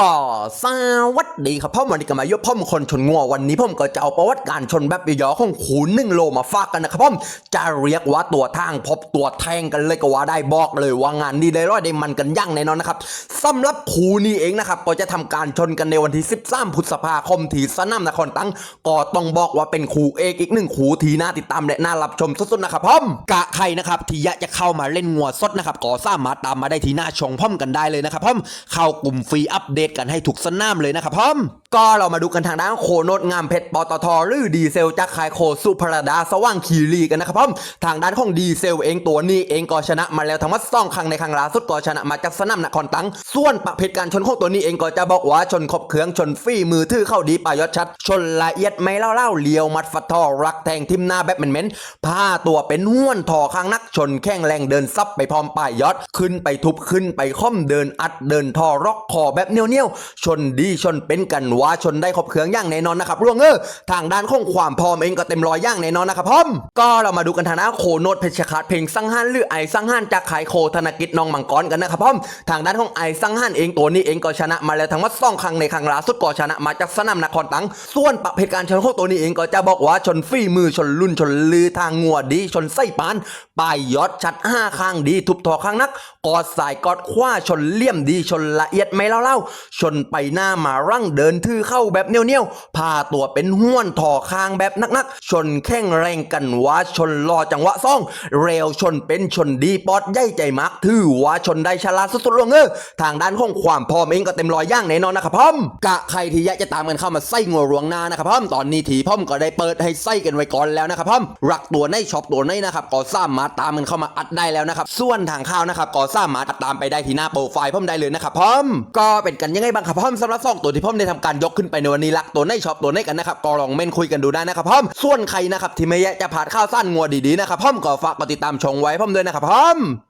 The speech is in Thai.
ก็สวัสดีครับพ่อมันนี้ก็มายกพ่อมคนชนงัววันนี้พ่อมก็จะเอาประวัติการชนแบบย่อๆของขูนหนึ่งโลมาฝากกันนะครับพ่อมจะเรียกว่าตัวทางพบตัวแทงกันเลยก็ว่าได้บอกเลยว่างานนี้ได้ร้อยได้มันกันอย่งแน่นอนนะครับสำหรับขูนี้เองนะครับก็จะทำการชนกันในวันที่ 13พฤษภาคมที่สนามนครตั้งก็ต้องบอกว่าเป็นขูเอกอีกหนึ่งขูทีน่าติดตามและน่ารับชมสุดๆนะครับพ่อมกะใครนะครับที่ยากจะเข้ามาเล่นงัวสดนะครับก็สามารถตามมาได้ที่หน้าชงพ่อมกันได้เลยนะครับพ่อมเข้ากลุ่มฟรีอัปเดตกันให้ถูกสนามเลยนะครับพ่อม ก็เรามาดูกันทางด้านโคโนดงามเพชรปตทหรือดีเซลจากขายโคสุพรดาสว่างคีรีกันนะครับพ่อมทางด้านของดีเซลเองตัวนี้เองก็ชนะมาแล้วทั้งหมดสองครั้งในครั้งล่าสุดก็ชนะมาจากสนามนครตังส่วนประเภทการชนของตัวนี้เองก็จะบอกว่าชนขบเครื่องชนฟี่มือทื่อเข้าดีปลายยศชัด ชนละเอียดไม่เล่าเล่าเลียวมัดฟัดทอรักแทงทิมหน้าแบบเหม็นๆผ้าตัวเป็นห้วนทอข้างนักชนแข้งแรงเดินซับไปพร้อมปลายยอดขึ้นไปทุบขึ้นไปค่อมเดินอัดเดินทอร็อกคอแบบเนี้ยวๆชนดีชนเป็นกันว่าชนได้ครบเครื่องอย่างแน่นอนนะครับร่วงเออทางด้านของความพร้อมเองก็เต็มร้อยอย่างแน่นอนนะครับพ่อม ก็เรามาดูกันทางด้านโคโนดเพชรคาดเพลงสังหารหรือไอสังหารจากขายโคธนกิจน้องมังกรกันนะครับพ่อม ทางด้านของไอสังหารเองตัวนี้เองก็ชนะมาแล้วทั้งหมดสองครั้งในครั้งล่าสุดก็ชนะมาจากสนามนครตังส่วนประเภทการชนของตัวนี้เองก็จะบอกว่าชนฝีมือชนลุ่นชนลือทางงัวดี ชนไส้ปานปลายยอดชัดห้าข้างดี ทุบทอข้างนักกอดสายกอดคว้าชนเลี่ยมดีชนละเอียดไม่เล่าเล่าชนไปหน้ามารั่งเดินทื่อเข้าแบบเนี้ยวๆพาตัวเป็นห้วนทอคางแบบนักๆ ชนแข้งแรงกันว่าชนรอจังหวะซ่อง เร็วชนเป็นชนดีปอดใหญ่ใจมักถือว่าชนได้ฉลาดสุดๆลงเออทางด้านของความพร้อมเองก็เต็มรอยย่างแน่นอนนะครับพ่อมกะใครที่อยากจะตามกันเข้ามาไส้งัวรวงนานะครับพ่อมตอนนี้ทีพ่อมก็ได้เปิดให้ไส้กันไว้ก่อนแล้วนะครับพ่อมรักตัวในช็อปตัวในนะครับก็สามารถตามกันเข้ามาอัดได้แล้วนะครับส่วนทางข้าวนะครับก็สามารถตามไปได้ที่หน้าโปรไฟล์พ่อมได้เลยนะครับพ่อมก็เป็นกันยังไงบ้างครับพ่อมสำหรับสองตัวที่พ่อมได้ทำการยกขึ้นไปในวันนี้ลักตัวในช็อปตัวในกันนะครับก็ลองเม่นคุยกันดูได้นะครับพ่อมส่วนใครนะครับที่ไม่แยะจะผ่านข้าวสั้นงัวดีๆนะครับพ่อมก็ฝากกดติดตามชมไว้พ่อมด้วยนะครับพ่อม